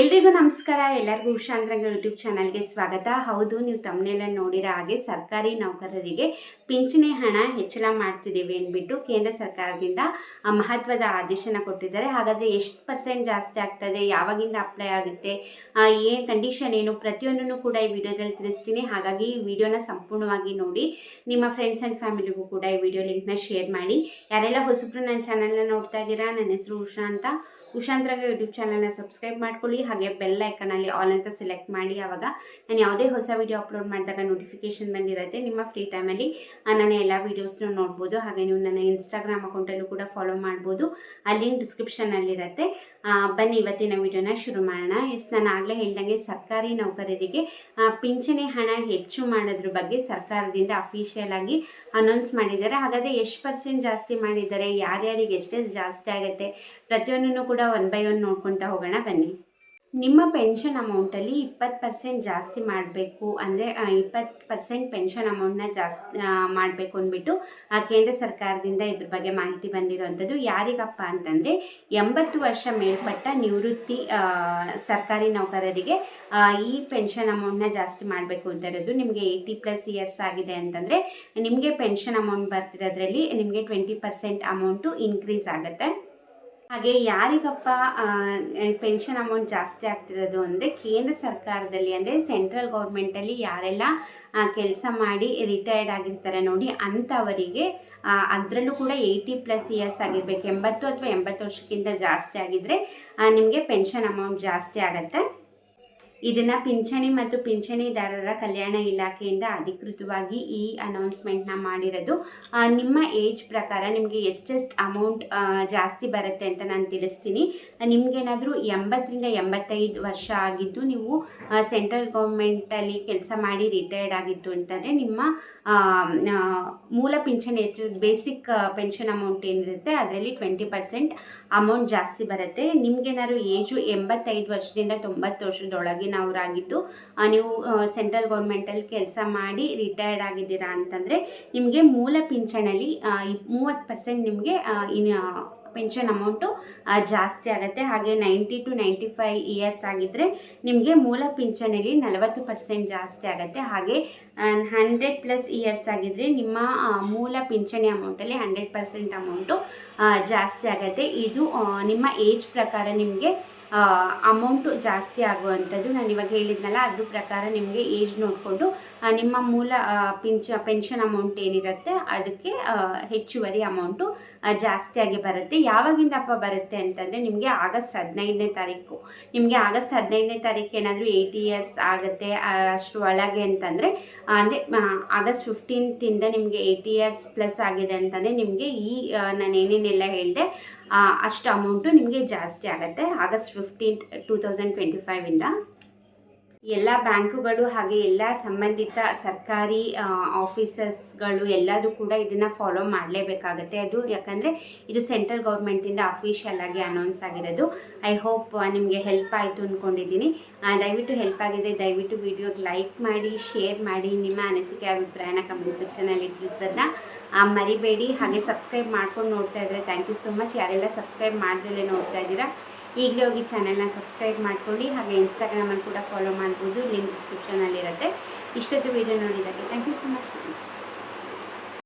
ಎಲ್ರಿಗೂ ನಮಸ್ಕಾರ. ಎಲ್ಲರಿಗೂ ಉಷಾಂತರಂಗ ಯೂಟ್ಯೂಬ್ ಚಾನಲ್ಗೆ ಸ್ವಾಗತ. ಹೌದು, ನೀವು ತಮ್ಮನೆಲ್ಲ ನೋಡಿರೋ ಹಾಗೆ ಸರ್ಕಾರಿ ನೌಕರರಿಗೆ ಪಿಂಚಣಿ ಹಣ ಹೆಚ್ಚಳ ಮಾಡ್ತಿದ್ದೀವಿ ಅಂದ್ಬಿಟ್ಟು ಕೇಂದ್ರ ಸರ್ಕಾರದಿಂದ ಮಹತ್ವದ ಆದೇಶನ ಕೊಟ್ಟಿದ್ದಾರೆ. ಹಾಗಾದರೆ ಎಷ್ಟು ಪರ್ಸೆಂಟ್ ಜಾಸ್ತಿ ಆಗ್ತದೆ? ಯಾವಾಗಿಂದ ಅಪ್ಲೈ ಆಗುತ್ತೆ? ಏನು ಕಂಡೀಷನ್ ಏನು? ಪ್ರತಿಯೊಂದನ್ನು ಕೂಡ ಈ ವಿಡಿಯೋದಲ್ಲಿ ತಿಳಿಸ್ತೀನಿ. ಹಾಗಾಗಿ ಈ ವಿಡಿಯೋನ ಸಂಪೂರ್ಣವಾಗಿ ನೋಡಿ. ನಿಮ್ಮ ಫ್ರೆಂಡ್ಸ್ ಆ್ಯಂಡ್ ಫ್ಯಾಮಿಲಿಗೂ ಕೂಡ ಈ ವಿಡಿಯೋ ಲಿಂಕ್ನ ಶೇರ್ ಮಾಡಿ. ಯಾರೆಲ್ಲ ಹೊಸಬ್ರು ನನ್ನ ಚಾನಲ್ನ ನೋಡ್ತಾ ಇದ್ದೀರಾ? ನನ್ನ ಹೆಸರು ಉಷಾ ಅಂತ. ಉಷಾಂತರಾಗ ಯೂಟ್ಯೂಬ್ ಚಾನಲ್ನ ಸಬ್ಸ್ಕ್ರೈಬ್ ಮಾಡ್ಕೊಳ್ಳಿ. ಹಾಗೆ ಬೆಲ್ ಐಕನಲ್ಲಿ ಆಲ್ ಅಂತ ಸೆಲೆಕ್ಟ್ ಮಾಡಿ ಆವಾಗ ನಾನು ಯಾವುದೇ ಹೊಸ ವಿಡಿಯೋ ಅಪ್ಲೋಡ್ ಮಾಡಿದಾಗ ನೋಟಿಫಿಕೇಶನ್ ಬಂದಿರುತ್ತೆ. ನಿಮ್ಮ ಫ್ರೀ ಟೈಮಲ್ಲಿ ನಾನು ಎಲ್ಲ ವೀಡಿಯೋಸ್ನ ನೋಡ್ಬೋದು. ಹಾಗೆ ನೀವು ನನ್ನ ಇನ್ಸ್ಟಾಗ್ರಾಮ್ ಅಕೌಂಟಲ್ಲೂ ಕೂಡ ಫಾಲೋ ಮಾಡ್ಬೋದು. ಆ ಲಿಂಕ್ ಡಿಸ್ಕ್ರಿಪ್ಷನಲ್ಲಿರುತ್ತೆ ಬನ್ನಿ, ಇವತ್ತಿನ ವಿಡಿಯೋನ ಶುರು ಮಾಡೋಣ. ಎಸ್, ನಾನು ಆಗಲೇ ಹೇಳ್ದಂಗೆ ಸರ್ಕಾರಿ ನೌಕರರಿಗೆ ಪಿಂಚಣಿ ಹಣ ಹೆಚ್ಚು ಮಾಡೋದ್ರ ಬಗ್ಗೆ ಸರ್ಕಾರದಿಂದ ಅಫಿಷಿಯಲ್ ಆಗಿ ಅನೌನ್ಸ್ ಮಾಡಿದ್ದಾರೆ. ಹಾಗಾದರೆ ಎಷ್ಟು ಪರ್ಸೆಂಟ್ ಜಾಸ್ತಿ ಮಾಡಿದ್ದಾರೆ? ಯಾರ್ಯಾರಿಗೆ ಎಷ್ಟೆಷ್ಟು ಜಾಸ್ತಿ ಆಗುತ್ತೆ? ಪ್ರತಿಯೊಂದನ್ನು ಕೂಡ ಒನ್ ಬೈ ಒನ್ ನೋಡ್ಕೊತಾ ಹೋಗೋಣ, ಬನ್ನಿ. ನಿಮ್ಮ ಪೆನ್ಷನ್ ಅಮೌಂಟಲ್ಲಿ ಇಪ್ಪತ್ತು ಪರ್ಸೆಂಟ್ ಜಾಸ್ತಿ ಮಾಡಬೇಕು ಅಂದರೆ ಇಪ್ಪತ್ತು ಪರ್ಸೆಂಟ್ ಪೆನ್ಷನ್ ಅಮೌಂಟ್ನ ಜಾಸ್ತಿ ಮಾಡಬೇಕು ಅಂದ್ಬಿಟ್ಟು ಕೇಂದ್ರ ಸರ್ಕಾರದಿಂದ ಇದ್ರ ಬಗ್ಗೆ ಮಾಹಿತಿ ಬಂದಿರುವಂಥದ್ದು ಯಾರಿಗಪ್ಪ ಅಂತಂದರೆ, ಎಂಬತ್ತು ವರ್ಷ ಮೇಲ್ಪಟ್ಟ ನಿವೃತ್ತಿ ಸರ್ಕಾರಿ ನೌಕರರಿಗೆ ಈ ಪೆನ್ಷನ್ ಅಮೌಂಟ್ನ ಜಾಸ್ತಿ ಮಾಡಬೇಕು ಅಂತ ಇರೋದು ನಿಮಗೆ ಏಯ್ಟಿ ಪ್ಲಸ್ ಇಯರ್ಸ್ ಆಗಿದೆ ಅಂತಂದರೆ, ನಿಮಗೆ ಪೆನ್ಷನ್ ಅಮೌಂಟ್ ಬರ್ತಿರೋದ್ರಲ್ಲಿ ನಿಮಗೆ ಟ್ವೆಂಟಿ ಪರ್ಸೆಂಟ್ ಅಮೌಂಟು ಇನ್ಕ್ರೀಸ್ ಆಗುತ್ತೆ. ಹಾಗೆ ಯಾರಿಗಪ್ಪ ಪೆನ್ಷನ್ ಅಮೌಂಟ್ ಜಾಸ್ತಿ ಆಗ್ತಿರೋದು ಅಂದರೆ ಕೇಂದ್ರ ಸರ್ಕಾರದಲ್ಲಿ ಅಂದರೆ ಸೆಂಟ್ರಲ್ ಗೌರ್ಮೆಂಟಲ್ಲಿ ಯಾರೆಲ್ಲ ಕೆಲಸ ಮಾಡಿ ರಿಟೈರ್ಡ್ ಆಗಿರ್ತಾರೆ ನೋಡಿ ಅಂಥವರಿಗೆ ಅದರಲ್ಲೂ ಕೂಡ ಏಯ್ಟಿ ಪ್ಲಸ್ ಇಯರ್ಸ್ ಆಗಿರ್ಬೇಕು. ಎಂಬತ್ತು ಅಥವಾ ಎಂಬತ್ತು ವರ್ಷಕ್ಕಿಂತ ಜಾಸ್ತಿ ಆಗಿದ್ದರೆ ನಿಮಗೆ ಪೆನ್ಷನ್ ಅಮೌಂಟ್ ಜಾಸ್ತಿ ಆಗುತ್ತೆ. ಇದನ್ನ ಪಿಂಚಣಿ ಮತ್ತು ಪಿಂಚಣಿದಾರರ ಕಲ್ಯಾಣ ಇಲಾಖೆಯಿಂದ ಅಧಿಕೃತವಾಗಿ ಈ ಅನೌನ್ಸ್ಮೆಂಟ್ನ ಮಾಡಿರೋದು. ನಿಮ್ಮ ಏಜ್ ಪ್ರಕಾರ ನಿಮಗೆ ಎಷ್ಟೆಷ್ಟು ಅಮೌಂಟ್ ಜಾಸ್ತಿ ಬರುತ್ತೆ ಅಂತ ನಾನು ತಿಳಿಸ್ತೀನಿ. ನಿಮಗೇನಾದರೂ ಎಂಬತ್ತರಿಂದ ಎಂಬತ್ತೈದು ವರ್ಷ ಆಗಿದ್ದು ನೀವು ಸೆಂಟ್ರಲ್ ಗೌರ್ಮೆಂಟಲ್ಲಿ ಕೆಲಸ ಮಾಡಿ ರಿಟೈರ್ಡ್ ಆಗಿತ್ತು ಅಂತಂದರೆ ನಿಮ್ಮ ಮೂಲ ಪಿಂಚಣಿ ಎಷ್ಟು ಬೇಸಿಕ್ ಪೆನ್ಷನ್ ಅಮೌಂಟ್ ಏನಿರುತ್ತೆ ಅದರಲ್ಲಿ ಟ್ವೆಂಟಿ ಪರ್ಸೆಂಟ್ ಅಮೌಂಟ್ ಜಾಸ್ತಿ ಬರುತ್ತೆ. ನಿಮ್ಗೇನಾದ್ರು ಏಜು ಎಂಬತ್ತೈದು ವರ್ಷದಿಂದ ತೊಂಬತ್ತು ವರ್ಷದೊಳಗಿನವರಾಗಿದ್ದು ಆ, ನೀವು ಸೆಂಟ್ರಲ್ ಗೌರ್ಮೆಂಟಲ್ಲಿ ಕೆಲಸ ಮಾಡಿ ರಿಟೈರ್ಡ್ ಆಗಿದ್ದೀರಾ ಅಂತಂದರೆ ನಿಮಗೆ ಮೂಲ ಪಿಂಚಣಲ್ಲಿ ಮೂವತ್ತು ಪರ್ಸೆಂಟ್ ನಿಮಗೆ ಪೆನ್ಷನ್ ಅಮೌಂಟು ಜಾಸ್ತಿ ಆಗುತ್ತೆ. ಹಾಗೆ ninety two ninety five years ಆಗಿದ್ದರೆ ನಿಮಗೆ ಮೂಲ ಪಿಂಚಣಿಲಿ ನಲವತ್ತು ಪರ್ಸೆಂಟ್ ಜಾಸ್ತಿ ಆಗುತ್ತೆ. ಹಾಗೆ ಹಂಡ್ರೆಡ್ ಪ್ಲಸ್ ಇಯರ್ಸ್ ಆಗಿದ್ದರೆ ನಿಮ್ಮ ಮೂಲ ಪಿಂಚಣಿ ಅಮೌಂಟಲ್ಲಿ ಹಂಡ್ರೆಡ್ ಪರ್ಸೆಂಟ್ ಅಮೌಂಟು ಜಾಸ್ತಿ ಆಗುತ್ತೆ. ಇದು ನಿಮ್ಮ ಏಜ್ ಪ್ರಕಾರ ನಿಮಗೆ ಅಮೌಂಟು ಜಾಸ್ತಿ ಆಗುವಂಥದ್ದು. ನಾನು ಇವಾಗ ಹೇಳಿದ್ನಲ್ಲ, ಅದ್ರ ಪ್ರಕಾರ ನಿಮಗೆ ಏಜ್ ನೋಡಿಕೊಂಡು ನಿಮ್ಮ ಮೂಲ ಪಿಂಚ, ಪೆನ್ಷನ್ ಅಮೌಂಟ್ ಏನಿರುತ್ತೆ, ಅದಕ್ಕೆ ಹೆಚ್ಚುವರಿ ಅಮೌಂಟು ಜಾಸ್ತಿಯಾಗಿ ಬರುತ್ತೆ. ಯಾವಾಗಿಂದಪ್ಪ ಬರುತ್ತೆ ಅಂತಂದರೆ ನಿಮಗೆ ಆಗಸ್ಟ್ ಹದಿನೈದನೇ ತಾರೀಕು. ನಿಮಗೆ ಆಗಸ್ಟ್ ಹದಿನೈದನೇ ತಾರೀಕು ಏನಾದರೂ ಏಯ್ಟಿ ಇಯರ್ಸ್ ಆಗುತ್ತೆ ಅಷ್ಟು ಒಳಗೆ ಅಂತಂದರೆ ಅಂದರೆ ಆಗಸ್ಟ್ ಫಿಫ್ಟೀನ್ತಿಂದ ನಿಮಗೆ ಏಯ್ಟಿ ಇಯರ್ಸ್ ಪ್ಲಸ್ ಆಗಿದೆ ಅಂತಂದರೆ ನಿಮಗೆ ಈ ನಾನು ಏನೇನೆಲ್ಲ ಹೇಳಿದೆ ಅಷ್ಟು ಅಮೌಂಟು ನಿಮಗೆ ಜಾಸ್ತಿ ಆಗುತ್ತೆ. August fifteenth two thousand twenty ಫೈವಿಂದ ಎಲ್ಲ ಬ್ಯಾಂಕುಗಳು ಹಾಗೆ ಎಲ್ಲ ಸಂಬಂಧಿತ ಸರ್ಕಾರಿ ಆಫೀಸರ್ಸ್ಗಳು ಎಲ್ಲರೂ ಕೂಡ ಇದನ್ನು ಫಾಲೋ ಮಾಡಲೇಬೇಕಾಗತ್ತೆ. ಅದು ಯಾಕಂದರೆ ಇದು ಸೆಂಟ್ರಲ್ ಗೌರ್ಮೆಂಟಿಂದ ಅಫಿಷಿಯಲ್ ಆಗಿ ಅನೌನ್ಸ್ ಆಗಿರೋದು. ಐ ಹೋಪ್ ನಿಮಗೆ ಹೆಲ್ಪ್ ಆಯಿತು ಅಂದ್ಕೊಂಡಿದ್ದೀನಿ ದಯವಿಟ್ಟು ಹೆಲ್ಪ್ ಆಗಿದೆ ದಯವಿಟ್ಟು ವಿಡಿಯೋಗೆ ಲೈಕ್ ಮಾಡಿ, ಶೇರ್ ಮಾಡಿ, ನಿಮ್ಮ ಅನಿಸಿಕೆ, ಅಭಿಪ್ರಾಯನ ಕಮೆಂಟ್ ಸೆಕ್ಷನಲ್ಲಿ ತಿಳಿಸೋದನ್ನ ಮರಿಬೇಡಿ. ಹಾಗೆ ಸಬ್ಸ್ಕ್ರೈಬ್ ಮಾಡ್ಕೊಂಡು ನೋಡ್ತಾ ಇದ್ದರೆ ಥ್ಯಾಂಕ್ ಯು ಸೊ ಮಚ್. ಯಾರೆಲ್ಲ ಸಬ್ಸ್ಕ್ರೈಬ್ ಮಾಡ್ದಲೇ ನೋಡ್ತಾ ಇದ್ದೀರಾ ಈಗಲೇ ಹೋಗಿ ಚಾನಲ್ನ ಸಬ್ಸ್ಕ್ರೈಬ್ ಮಾಡ್ಕೊಂಡು ಹಾಗೆ ಇನ್ಸ್ಟಾಗ್ರಾಮಲ್ಲಿ ಕೂಡ ಫಾಲೋ ಮಾಡ್ಬೋದು ಲಿಂಕ್ ಡಿಸ್ಕ್ರಿಪ್ಷನಲ್ಲಿರುತ್ತೆ ಇಷ್ಟೊತ್ತು ವೀಡಿಯೋ ನೋಡಿದ್ದಕ್ಕೆ ಥ್ಯಾಂಕ್ ಯು ಸೊ ಮಚ್ ನಮಸ್ಕಾರ